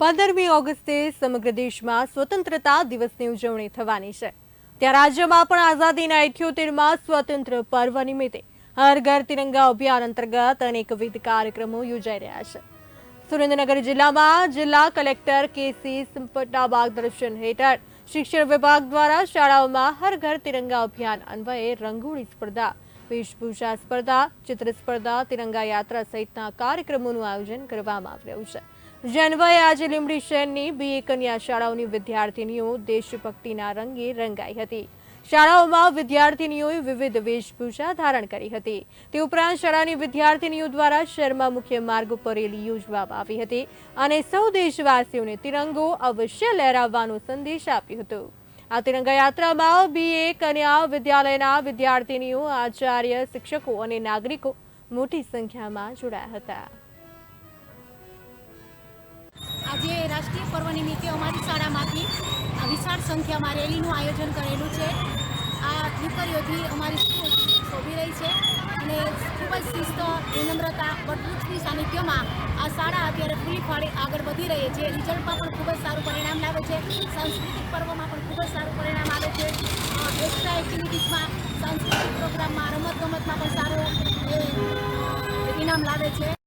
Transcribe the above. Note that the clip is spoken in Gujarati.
પંદરમી ઓગસ્ટે સમગ્ર દેશમાં સ્વતંત્રતા દિવસની ઉજવણી થવાની છે. ત્યાં રાજ્યમાં પણ આઝાદીના ઇઠ્યોતેરમાં સ્વતંત્ર પર્વ નિમિત્તે હર ઘર તિરંગા અભિયાન અંતર્ગત અનેકવિધ કાર્યક્રમો યોજાઈ રહ્યા છે. સુરેન્દ્રનગર જિલ્લામાં જિલ્લા કલેક્ટર કેસી સંપટના માર્ગદર્શન હેઠળ શિક્ષણ વિભાગ દ્વારા શાળાઓમાં હર ઘર તિરંગા અભિયાન અન્વયે રંગોળી સ્પર્ધા, વેશભૂષા સ્પર્ધા, ચિત્ર સ્પર્ધા, તિરંગા યાત્રા સહિતના કાર્યક્રમોનું આયોજન કરવામાં આવી રહ્યું છે. જે આજે લીંબડી શહેરની બીએ કન્યા શાળાઓની વિદ્યાર્થીનીઓ દેશભક્તિના રંગે રંગાઈ હતી. શાળાઓમાં વિદ્યાર્થીનીઓએ વિવિધ વેશભૂષા ધારણ કરી હતી. તે ઉપરાંત શાળાની વિદ્યાર્થીનીઓ દ્વારા શહેરમાં મુખ્ય માર્ગ ઉપર રેલી યોજવામાં આવી હતી અને સૌ દેશવાસીઓને તિરંગો અવશ્ય લહેરાવવાનો સંદેશ આપ્યો હતો. આ તિરંગા યાત્રામાં બીએ કન્યા વિદ્યાલયના વિદ્યાર્થીનીઓ, આચાર્ય, શિક્ષકો અને નાગરિકો મોટી સંખ્યામાં જોડાયા હતા. આજે રાષ્ટ્રીય પર્વ નિમિત્તે અમારી શાળામાંથી વિશાળ સંખ્યામાં રેલીનું આયોજન કરેલું છે. આ દીકરીઓથી અમારી સ્કૂલ શોભી રહી છે અને ખૂબ જ શિસ્ત, વિનમ્રતા વટવૃક્ષની સાનિધ્યમાં આ શાળા અત્યારે પૂરી ફાળે આગળ વધી રહી છે. રિઝલ્ટમાં પણ ખૂબ જ સારું પરિણામ લાવે છે. સાંસ્કૃતિક પર્વમાં પણ ખૂબ જ સારું પરિણામ આવે છે. એક્સ્ટ્રા એક્ટિવિટીઝમાં સાંસ્કૃતિક પ્રોગ્રામમાં, રમત ગમતમાં પણ સારું ઇનામ લાવે છે.